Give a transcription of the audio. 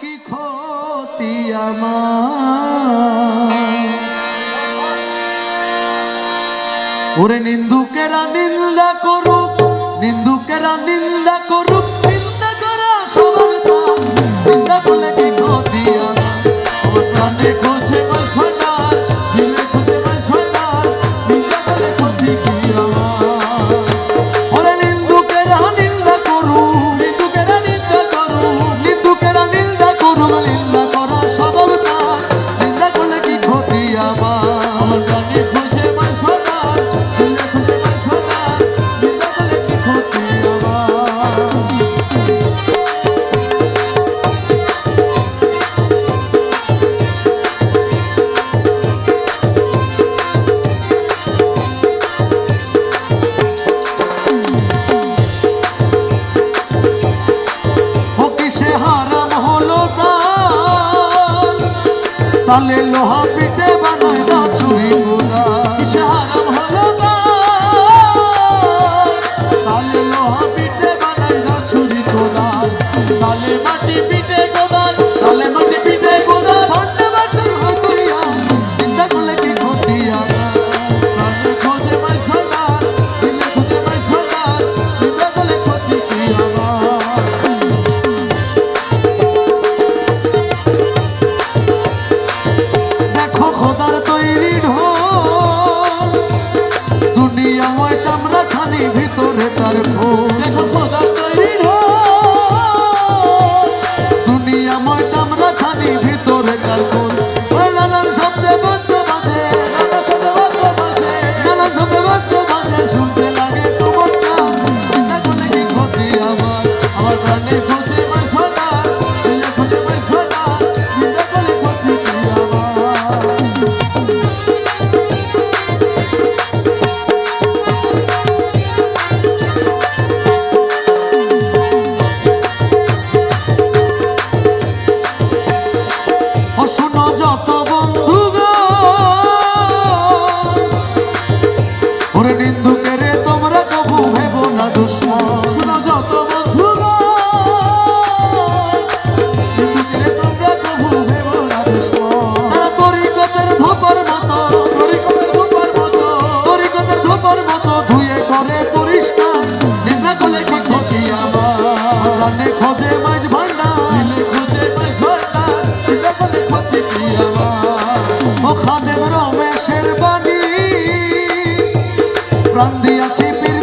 কি ক্ষতি আমার? ওরে নিন্দুকেরা নিন্দা করুক, নিন্দুকেরা নিন্দা করুক, নিন্দা করা সবার নিন্দা বলে কি তালে লোহা পিঠে বানায় বাছুরি গুলা কিসে হারাম তৈরি ঢোল দুনিয়া চামড়া ছানি ভিতরে তার খোল বলে খোঁজে মাছ ভান্ডার। মিলে খোঁজে মাছ ভান্ডার মিলে বলে খোঁজে কি আমার ও খাদেম রমেশের বাণী। প্রাণ দিয়াছি পীর